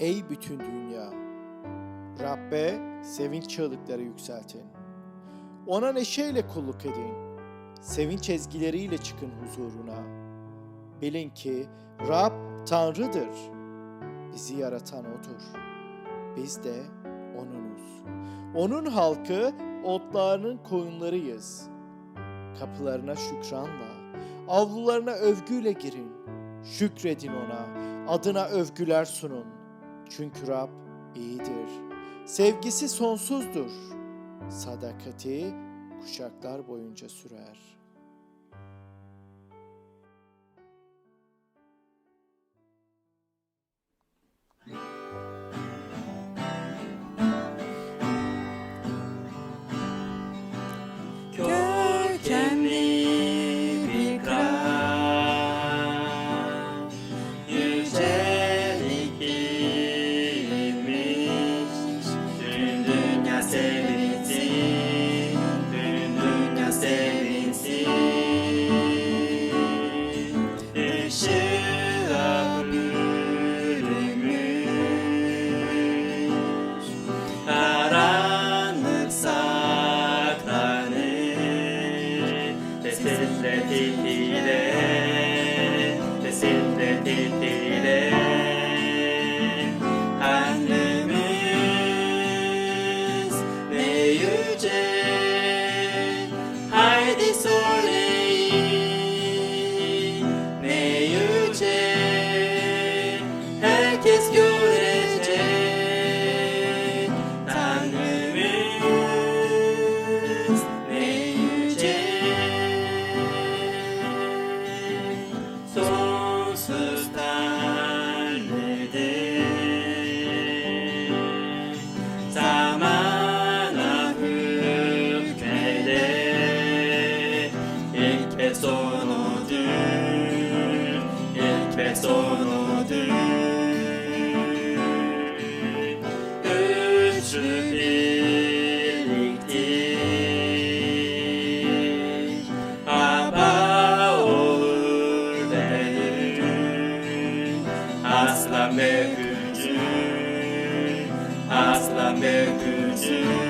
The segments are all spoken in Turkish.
Ey bütün dünya! Rabbe sevinç çığlıkları yükseltin. Ona neşeyle kulluk edin. Sevinç ezgileriyle çıkın huzuruna. Bilin ki Rab Tanrı'dır. Bizi yaratan O'dur. Biz de O'nunuz. O'nun halkı otlarının koyunlarıyız. Kapılarına şükranla, avlularına övgüyle girin. Şükredin O'na, adına övgüler sunun.'' Çünkü Rab iyidir. Sevgisi sonsuzdur. Sadakati kuşaklar boyunca sürer.'' Yeah. te, 310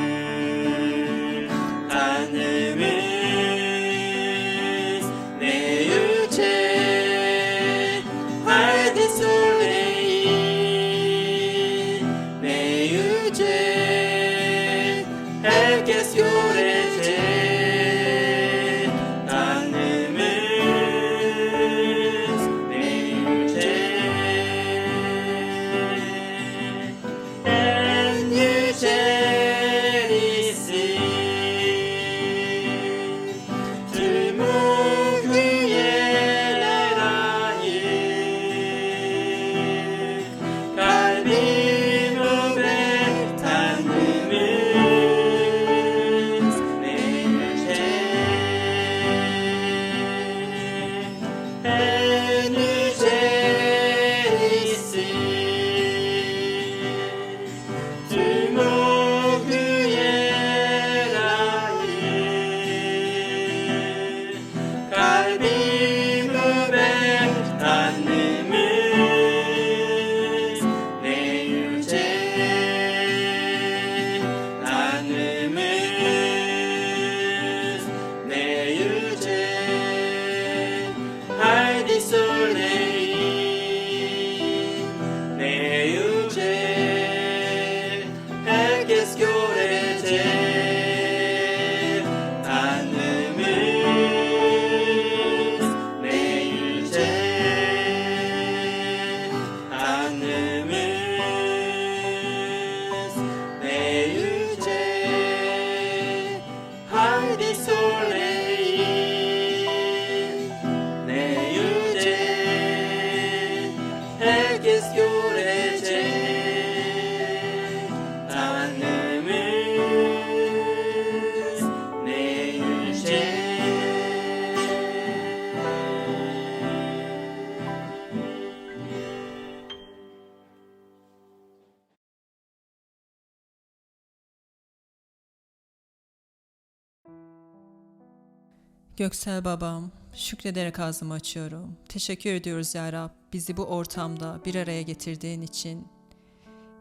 Göksel babam, şükrederek ağzımı açıyorum. Teşekkür ediyoruz ya Rab, bizi bu ortamda bir araya getirdiğin için.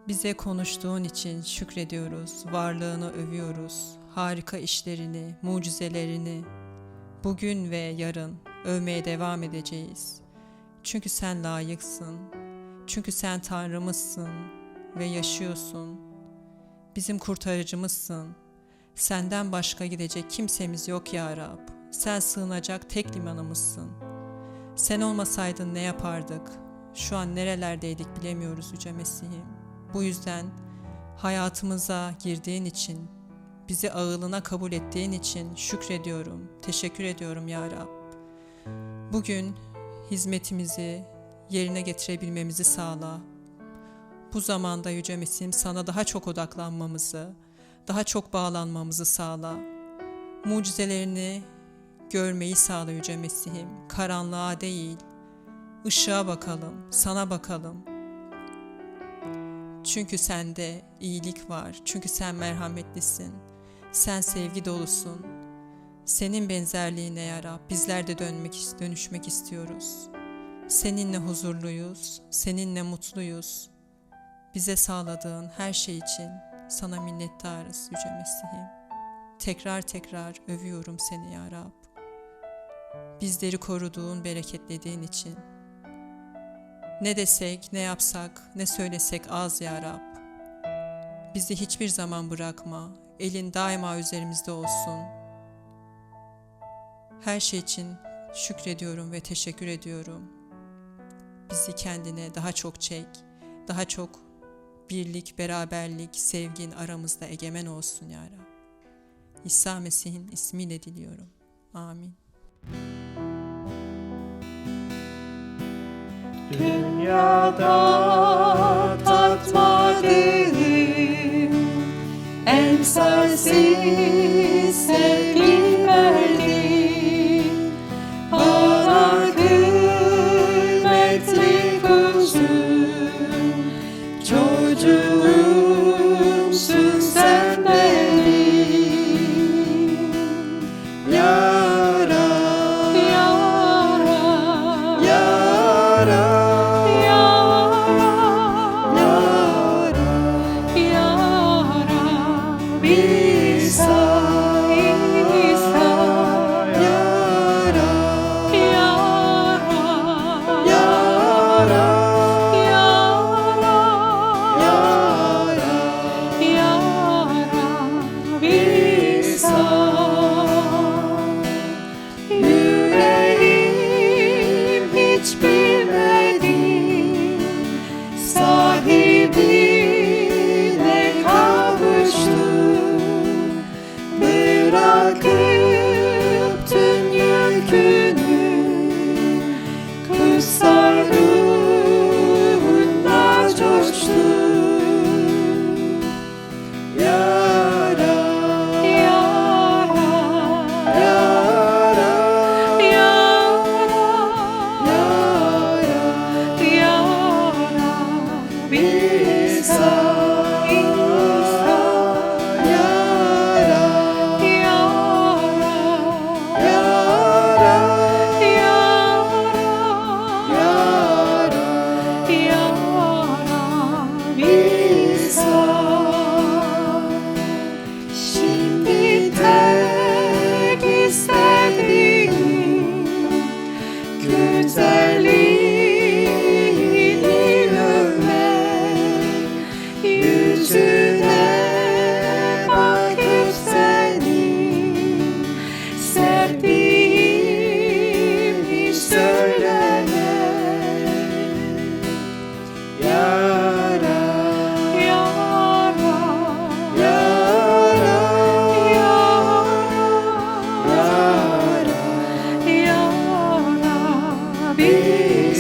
Bize konuştuğun için şükrediyoruz, varlığını övüyoruz, harika işlerini, mucizelerini. Bugün ve yarın övmeye devam edeceğiz. Çünkü sen layıksın. Çünkü sen Tanrımızsın ve yaşıyorsun. Bizim kurtarıcımızsın. Senden başka gidecek kimsemiz yok ya Rab.'' Sen sığınacak tek limanımızsın. Sen olmasaydın ne yapardık? Şu an nerelerdeydik bilemiyoruz Yüce Mesih'im. Bu yüzden hayatımıza girdiğin için, bizi ağılına kabul ettiğin için şükrediyorum, teşekkür ediyorum ya Rab. Bugün hizmetimizi yerine getirebilmemizi sağla. Bu zamanda Yüce Mesih'im sana daha çok odaklanmamızı, daha çok bağlanmamızı sağla. Mucizelerini görmeyi sağla Yüce Mesih'im. Karanlığa değil, ışığa bakalım, sana bakalım. Çünkü sende iyilik var. Çünkü sen merhametlisin. Sen sevgi dolusun. Senin benzerliğine ya Rab bizler de dönmek, dönüşmek istiyoruz. Seninle huzurluyuz, seninle mutluyuz. Bize sağladığın her şey için sana minnettarız Yüce Mesih'im. Tekrar tekrar övüyorum seni ya Rab. Bizleri koruduğun, bereketlediğin için. Ne desek, ne yapsak, ne söylesek az ya Rab. Bizi hiçbir zaman bırakma. Elin daima üzerimizde olsun. Her şey için şükrediyorum ve teşekkür ediyorum. Bizi kendine daha çok çek, daha çok birlik, beraberlik, sevgin aramızda egemen olsun ya Rab. İsa Mesih'in ismiyle diliyorum. Amin. Dünyada tatmadığım emsalsiz sevgi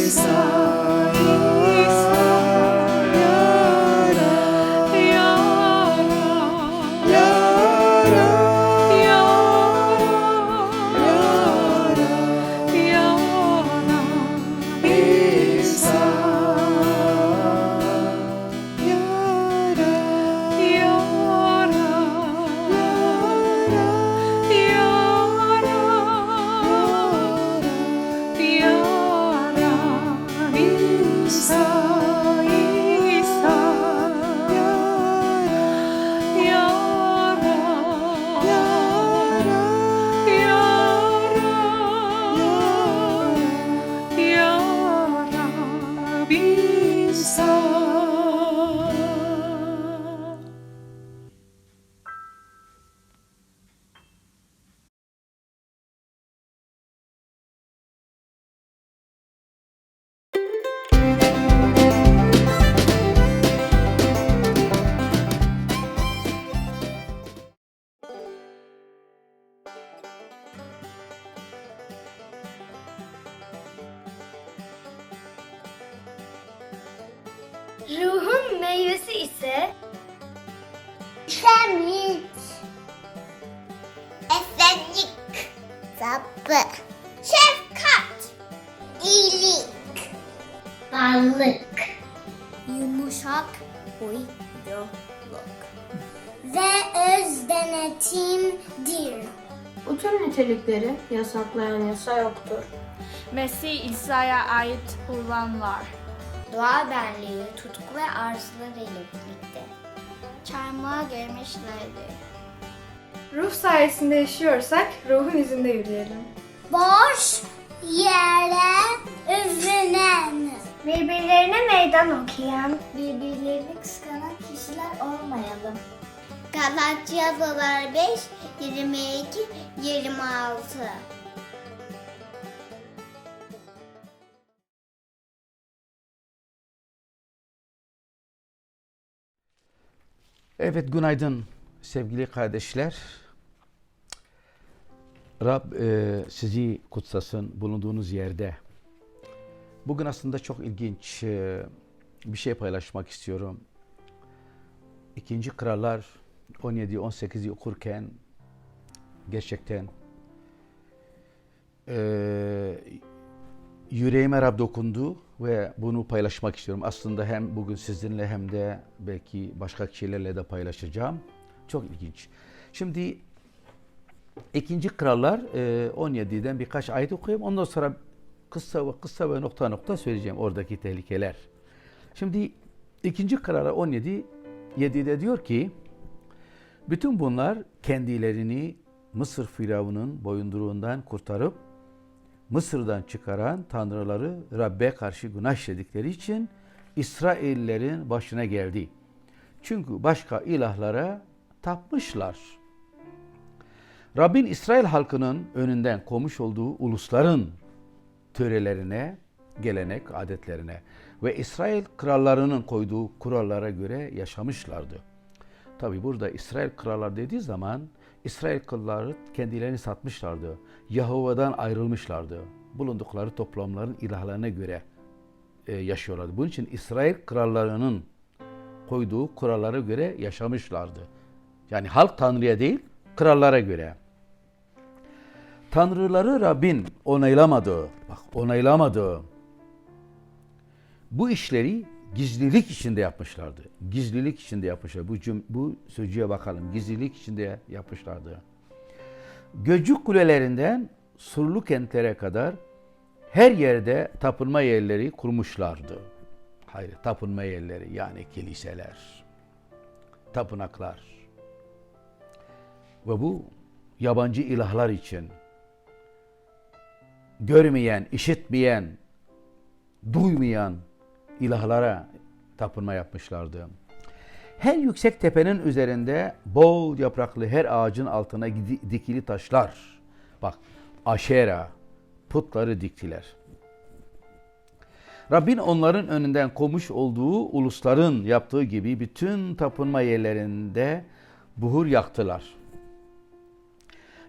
İsa nitelikleri yasaklayan yasa yoktur. Mesih İsa'ya ait olanlar. Doğa benliği, tutku ve arzularıyla birlikte. Çarmıha gelmişlerdi. Ruh sayesinde yaşıyorsak ruhun izinde yürüyelim. Boş yere övünen. Birbirlerine meydan okuyan. Birbirlerini kıskanan kişiler olmayalım. Galatyalılar 5, 22, 26. Evet günaydın sevgili kardeşler. Rab e, sizi kutsasın bulunduğunuz yerde. Bugün aslında çok ilginç e, bir şey paylaşmak istiyorum. İkinci Krallar 17-18'i okurken gerçekten e, yüreğime Rab dokundu ve bunu paylaşmak istiyorum. Aslında hem bugün sizinle hem de belki başka kişilerle de paylaşacağım. Çok ilginç. Şimdi ikinci Krallar e, 17'den birkaç ayet okuyayım. Ondan sonra kısa ve kısa ve nokta nokta söyleyeceğim oradaki tehlikeler. Şimdi ikinci Krallar 17 7'de diyor ki bütün bunlar kendilerini Mısır Firavun'un boyunduruğundan kurtarıp Mısır'dan çıkaran tanrıları Rabbe karşı günah işledikleri için İsraillerin başına geldi. Çünkü başka ilahlara tapmışlar. Rabbin İsrail halkının önünden komuş olduğu ulusların törelerine, gelenek, adetlerine ve İsrail krallarının koyduğu kurallara göre yaşamışlardı. Tabi burada İsrail krallar dediği zaman İsrail kralları kendilerini satmışlardı. Yahova'dan ayrılmışlardı. Bulundukları toplamların ilahlarına göre e, yaşıyorlardı. Bunun için İsrail krallarının koyduğu kurallara göre yaşamışlardı. Yani halk Tanrı'ya değil, krallara göre. Tanrıları Rabbin onaylamadığı, bak onaylamadığı bu işleri gizlilik içinde yapmışlardı. Gizlilik içinde yapmışlar. Bu, cüm, bu sözcüğe bakalım. Gizlilik içinde yapmışlardı. Göcük kulelerinden surlu kentlere kadar her yerde tapınma yerleri kurmuşlardı. Hayır, tapınma yerleri yani kiliseler, tapınaklar. Ve bu yabancı ilahlar için görmeyen, işitmeyen, duymayan ilahlara tapınma yapmışlardı. Her yüksek tepenin üzerinde bol yapraklı her ağacın altına dikili taşlar. Bak aşera, putları diktiler. Rabbin onların önünden komuş olduğu ulusların yaptığı gibi bütün tapınma yerlerinde buhur yaktılar.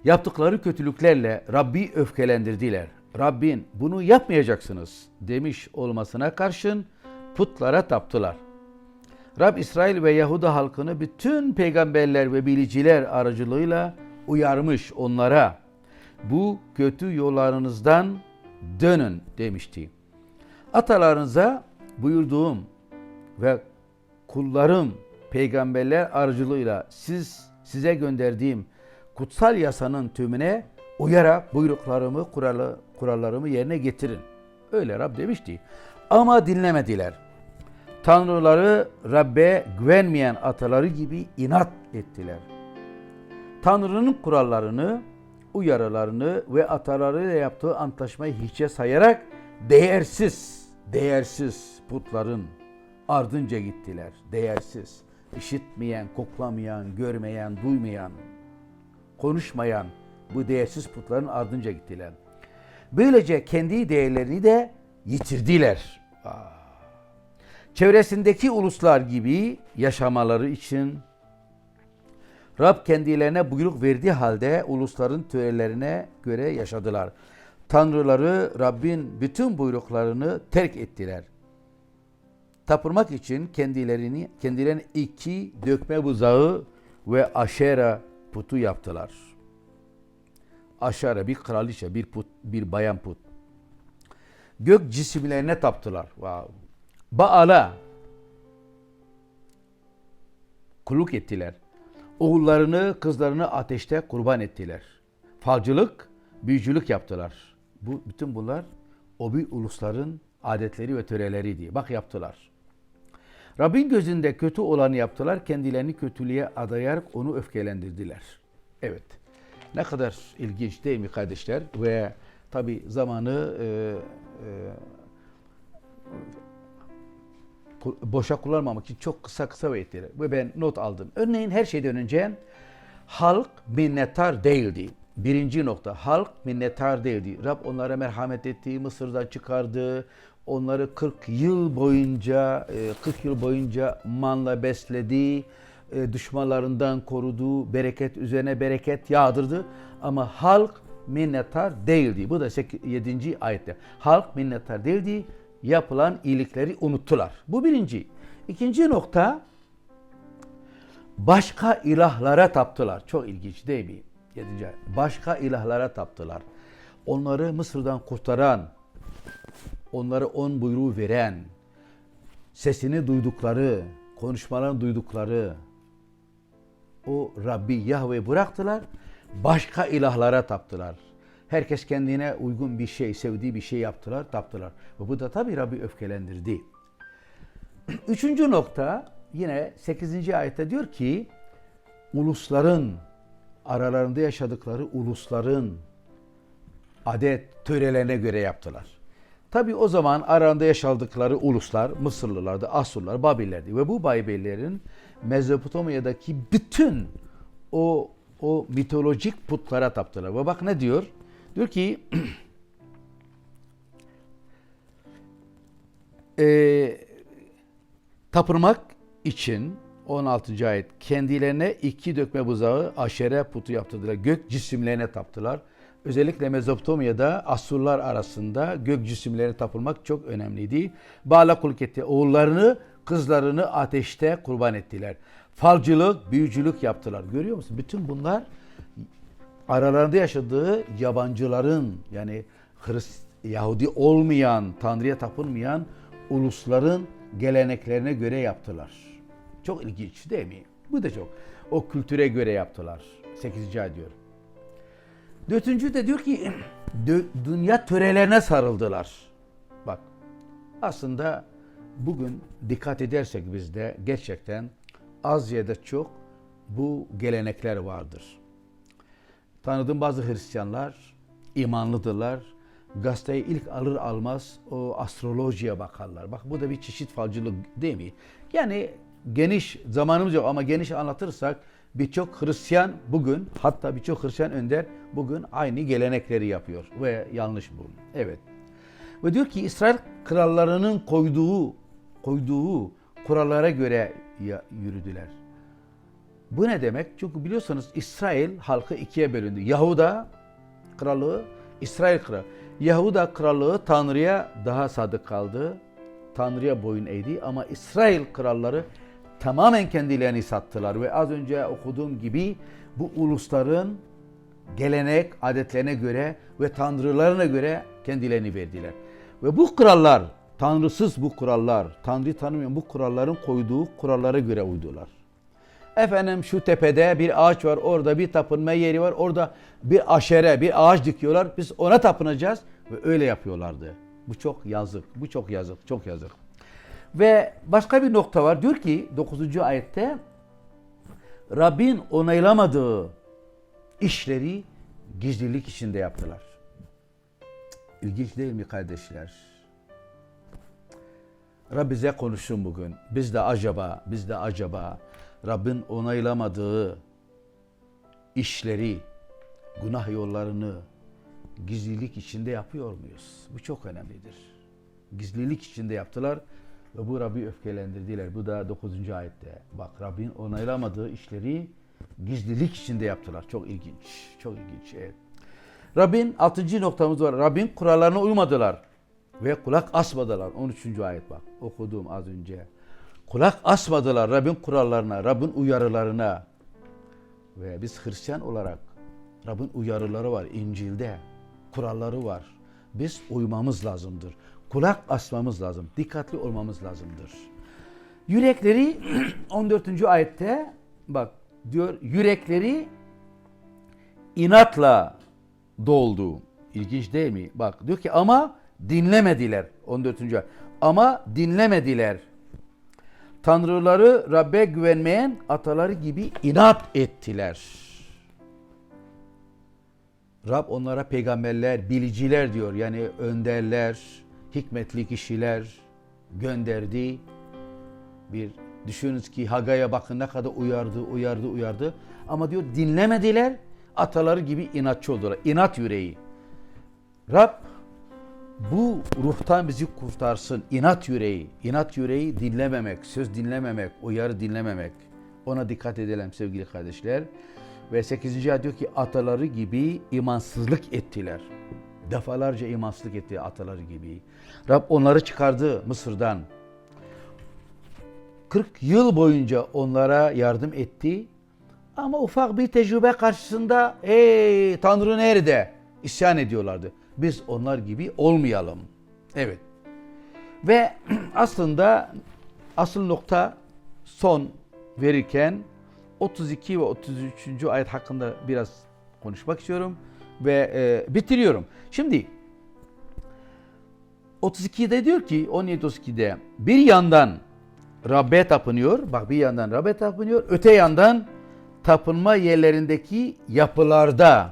Yaptıkları kötülüklerle Rabbi öfkelendirdiler. Rabbin bunu yapmayacaksınız demiş olmasına karşın putlara taptılar. Rab İsrail ve Yahuda halkını bütün peygamberler ve biliciler aracılığıyla uyarmış onlara. Bu kötü yollarınızdan dönün demişti. Atalarınıza buyurduğum ve kullarım peygamberler aracılığıyla siz size gönderdiğim kutsal yasanın tümüne uyarak buyruklarımı, kuralı, kurallarımı yerine getirin. Öyle Rab demişti. Ama dinlemediler. Tanrıları Rabbe güvenmeyen ataları gibi inat ettiler. Tanrı'nın kurallarını, uyarılarını ve atalarıyla yaptığı antlaşmayı hiçe sayarak değersiz, değersiz putların ardınca gittiler. Değersiz, işitmeyen, koklamayan, görmeyen, duymayan, konuşmayan bu değersiz putların ardınca gittiler. Böylece kendi değerlerini de yitirdiler. Aa. Çevresindeki uluslar gibi yaşamaları için Rab kendilerine buyruk verdiği halde ulusların törelerine göre yaşadılar. Tanrıları Rabbin bütün buyruklarını terk ettiler. tapınmak için kendilerini kendilerine iki dökme buzağı ve aşera putu yaptılar. Aşera bir kraliçe, bir put, bir bayan put. Gök cisimlerine taptılar. Wow. Baal'a kulluk ettiler. Oğullarını, kızlarını ateşte kurban ettiler. Falcılık, büyücülük yaptılar. Bu bütün bunlar o bir ulusların adetleri ve töreleriydi. Bak yaptılar. Rabbin gözünde kötü olanı yaptılar. Kendilerini kötülüğe adayarak onu öfkelendirdiler. Evet. Ne kadar ilginç değil mi kardeşler? Ve tabi zamanı e, e, boşa kullanmamak için çok kısa kısa ve ettiler. Ve ben not aldım. Örneğin her şeyden önce halk minnettar değildi. Birinci nokta halk minnettar değildi. Rab onlara merhamet etti, Mısır'dan çıkardı. Onları 40 yıl boyunca, e, 40 yıl boyunca manla besledi. e, Düşmanlarından korudu, bereket üzerine bereket yağdırdı. Ama halk minnettar değildi. Bu da 7. ayette. Halk minnettar değildi. Yapılan iyilikleri unuttular. Bu birinci. İkinci nokta başka ilahlara taptılar. Çok ilginç değil mi? Yedinci. Başka ilahlara taptılar. Onları Mısır'dan kurtaran, onlara on buyruğu veren, sesini duydukları, konuşmalarını duydukları o Rabbi Yahve bıraktılar, başka ilahlara taptılar. Herkes kendine uygun bir şey, sevdiği bir şey yaptılar, taptılar. Ve bu da tabii Rabbi öfkelendirdi. Üçüncü nokta yine 8. ayette diyor ki ulusların aralarında yaşadıkları ulusların adet törelerine göre yaptılar. Tabi o zaman aralarında yaşadıkları uluslar Mısırlılardı, Asurlar, Babillerdi ve bu Babillerin Mezopotamya'daki bütün o o mitolojik putlara taptılar. Ve bak ne diyor? Diyor ki eee tapınmak için 16. ayet kendilerine iki dökme buzağı aşere putu yaptırdılar. Gök cisimlerine taptılar. Özellikle Mezopotamya'da Asurlar arasında gök cisimlerine tapılmak çok önemliydi. Bağla kulluk. Oğullarını, kızlarını ateşte kurban ettiler. Falcılık, büyücülük yaptılar. Görüyor musun? Bütün bunlar aralarında yaşadığı yabancıların yani Hrist Yahudi olmayan, Tanrı'ya tapınmayan ulusların geleneklerine göre yaptılar. Çok ilginç değil mi? Bu da çok. O kültüre göre yaptılar. 8. ay diyor. Dördüncü de diyor ki dü- dünya törelerine sarıldılar. Bak aslında bugün dikkat edersek bizde gerçekten az ya da çok bu gelenekler vardır. Tanıdığım bazı Hristiyanlar imanlıdırlar. Gazeteyi ilk alır almaz o astrolojiye bakarlar. Bak bu da bir çeşit falcılık değil mi? Yani geniş zamanımız yok ama geniş anlatırsak birçok Hristiyan bugün hatta birçok Hristiyan önder bugün aynı gelenekleri yapıyor ve yanlış bu. Evet. Ve diyor ki İsrail krallarının koyduğu koyduğu kurallara göre yürüdüler. Bu ne demek? Çünkü biliyorsunuz İsrail halkı ikiye bölündü. Yahuda kralı, İsrail kralı. Yahuda krallığı Tanrı'ya daha sadık kaldı. Tanrı'ya boyun eğdi ama İsrail kralları tamamen kendilerini sattılar ve az önce okuduğum gibi bu ulusların gelenek, adetlerine göre ve tanrılarına göre kendilerini verdiler. Ve bu kurallar, tanrısız bu kurallar, tanrı tanımayan bu kuralların koyduğu kurallara göre uydular. Efendim şu tepede bir ağaç var, orada bir tapınma yeri var, orada bir aşere, bir ağaç dikiyorlar. Biz ona tapınacağız ve öyle yapıyorlardı. Bu çok yazık, bu çok yazık, çok yazık. Ve başka bir nokta var. Diyor ki 9. ayette Rabbin onaylamadığı işleri gizlilik içinde yaptılar. İlginç değil mi kardeşler? Rab bize konuşsun bugün. Biz de acaba, biz de acaba Rabbin onaylamadığı işleri, günah yollarını gizlilik içinde yapıyor muyuz? Bu çok önemlidir. Gizlilik içinde yaptılar ve bu Rabbi öfkelendirdiler. Bu da 9. ayette. Bak Rabbin onaylamadığı işleri gizlilik içinde yaptılar. Çok ilginç. Çok ilginç. Evet. Rabbin 6. noktamız var. Rabbin kurallarına uymadılar. ve kulak asmadılar. 13. ayet bak okudum az önce. Kulak asmadılar Rabbin kurallarına, Rabbin uyarılarına. Ve biz Hristiyan olarak Rabbin uyarıları var İncil'de. Kuralları var. Biz uymamız lazımdır. Kulak asmamız lazım. Dikkatli olmamız lazımdır. Yürekleri 14. ayette bak diyor yürekleri inatla doldu. İlginç değil mi? Bak diyor ki ama dinlemediler. 14. ayet. Ama dinlemediler. Tanrıları Rabbe güvenmeyen ataları gibi inat ettiler. Rab onlara peygamberler, biliciler diyor. Yani önderler, hikmetli kişiler gönderdi. Bir düşününüz ki Hagay'a bakın ne kadar uyardı, uyardı, uyardı. Ama diyor dinlemediler. Ataları gibi inatçı oldular. İnat yüreği. Rab bu ruhtan bizi kurtarsın. İnat yüreği. İnat yüreği dinlememek, söz dinlememek, uyarı dinlememek. Ona dikkat edelim sevgili kardeşler. Ve 8. ayet diyor ki ataları gibi imansızlık ettiler. Defalarca imansızlık etti ataları gibi. Rab onları çıkardı Mısır'dan. 40 yıl boyunca onlara yardım etti. Ama ufak bir tecrübe karşısında ey Tanrı nerede? İsyan ediyorlardı. Biz onlar gibi olmayalım. Evet. Ve aslında asıl nokta son verirken 32 ve 33. ayet hakkında biraz konuşmak istiyorum ve e, bitiriyorum. Şimdi 32'de diyor ki 17-32'de bir yandan Rabbe tapınıyor. Bak bir yandan Rabbe tapınıyor. Öte yandan tapınma yerlerindeki yapılarda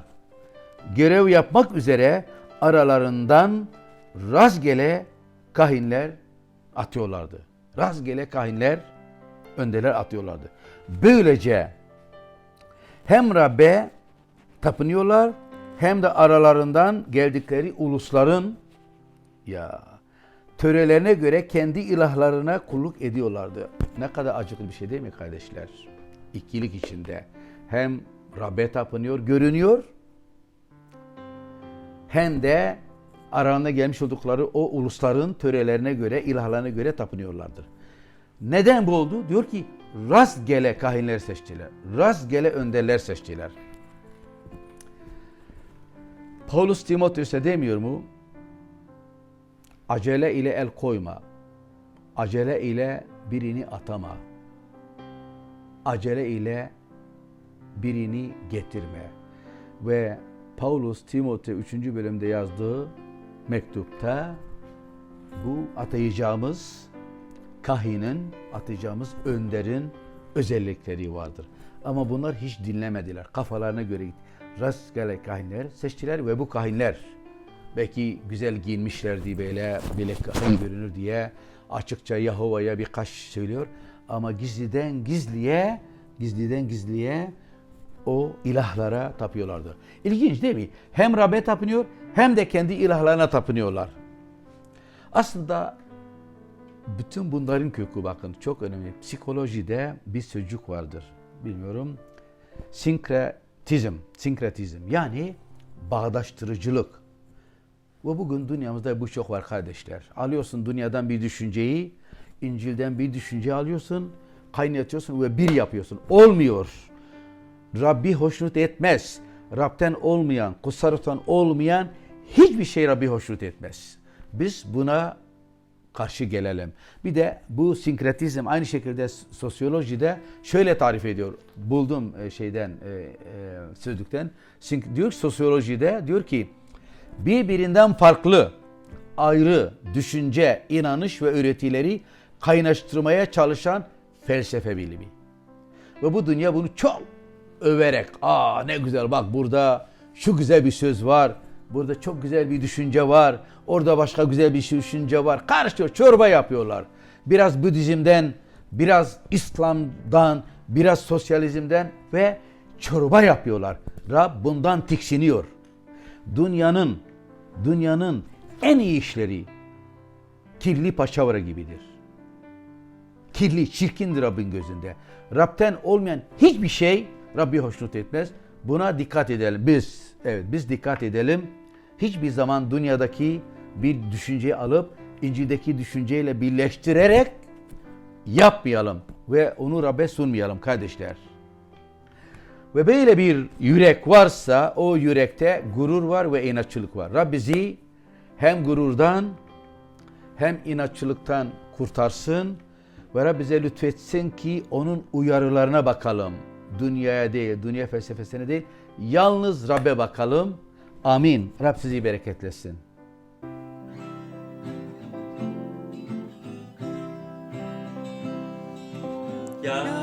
görev yapmak üzere aralarından rastgele kahinler atıyorlardı. Rastgele kahinler öndeler atıyorlardı. Böylece hem Rabbe tapınıyorlar hem de aralarından geldikleri ulusların ya törelerine göre kendi ilahlarına kulluk ediyorlardı. Ne kadar acıklı bir şey değil mi kardeşler? İkilik içinde hem Rabbe tapınıyor, görünüyor hem de aralarına gelmiş oldukları o ulusların törelerine göre, ilahlarına göre tapınıyorlardır. Neden bu oldu? Diyor ki rastgele kahinler seçtiler. Rastgele önderler seçtiler. Paulus Timoteus'e demiyor mu? Acele ile el koyma. Acele ile birini atama. Acele ile birini getirme. Ve Paulus Timote 3. bölümde yazdığı mektupta bu atayacağımız kahinin, atacağımız önderin özellikleri vardır. Ama bunlar hiç dinlemediler. Kafalarına göre rastgele kahinler seçtiler ve bu kahinler belki güzel giyinmişlerdi böyle bile kahin görünür diye açıkça Yahova'ya birkaç söylüyor. Ama gizliden gizliye, gizliden gizliye o ilahlara tapıyorlardı. İlginç değil mi? Hem Rab'be tapınıyor hem de kendi ilahlarına tapınıyorlar. Aslında bütün bunların kökü bakın çok önemli. Psikolojide bir sözcük vardır. Bilmiyorum. Sinkretizm, sinkretizm yani bağdaştırıcılık. Ve bugün dünyamızda bu çok var kardeşler. Alıyorsun dünyadan bir düşünceyi, İncil'den bir düşünce alıyorsun, kaynatıyorsun ve bir yapıyorsun. Olmuyor. Rabbi hoşnut etmez. Rab'den olmayan, kutsarlıktan olmayan hiçbir şey Rabbi hoşnut etmez. Biz buna karşı gelelim. Bir de bu sinkretizm aynı şekilde sosyolojide şöyle tarif ediyor. Buldum e, şeyden e, e, sözlükten. Diyor sosyolojide diyor ki birbirinden farklı ayrı düşünce, inanış ve öğretileri kaynaştırmaya çalışan felsefe bilimi. Ve bu dünya bunu çok överek, aa ne güzel bak burada şu güzel bir söz var, burada çok güzel bir düşünce var, orada başka güzel bir düşünce var. Karıştırıyor, çorba yapıyorlar. Biraz Budizm'den, biraz İslam'dan, biraz sosyalizmden ve çorba yapıyorlar. Rab bundan tiksiniyor. Dünyanın, dünyanın en iyi işleri kirli paçavra gibidir. Kirli, çirkindir Rabbin gözünde. Rab'den olmayan hiçbir şey Rabbi hoşnut etmez. Buna dikkat edelim. Biz, evet biz dikkat edelim. Hiçbir zaman dünyadaki bir düşünceyi alıp İncil'deki düşünceyle birleştirerek yapmayalım ve onu Rab'be sunmayalım kardeşler. Ve böyle bir yürek varsa o yürekte gurur var ve inatçılık var. Rab bizi hem gururdan hem inatçılıktan kurtarsın ve Rab bize lütfetsin ki onun uyarılarına bakalım. Dünyaya değil, dünya felsefesine değil, yalnız Rab'be bakalım. Amin. Rab sizi bereketlesin. Ya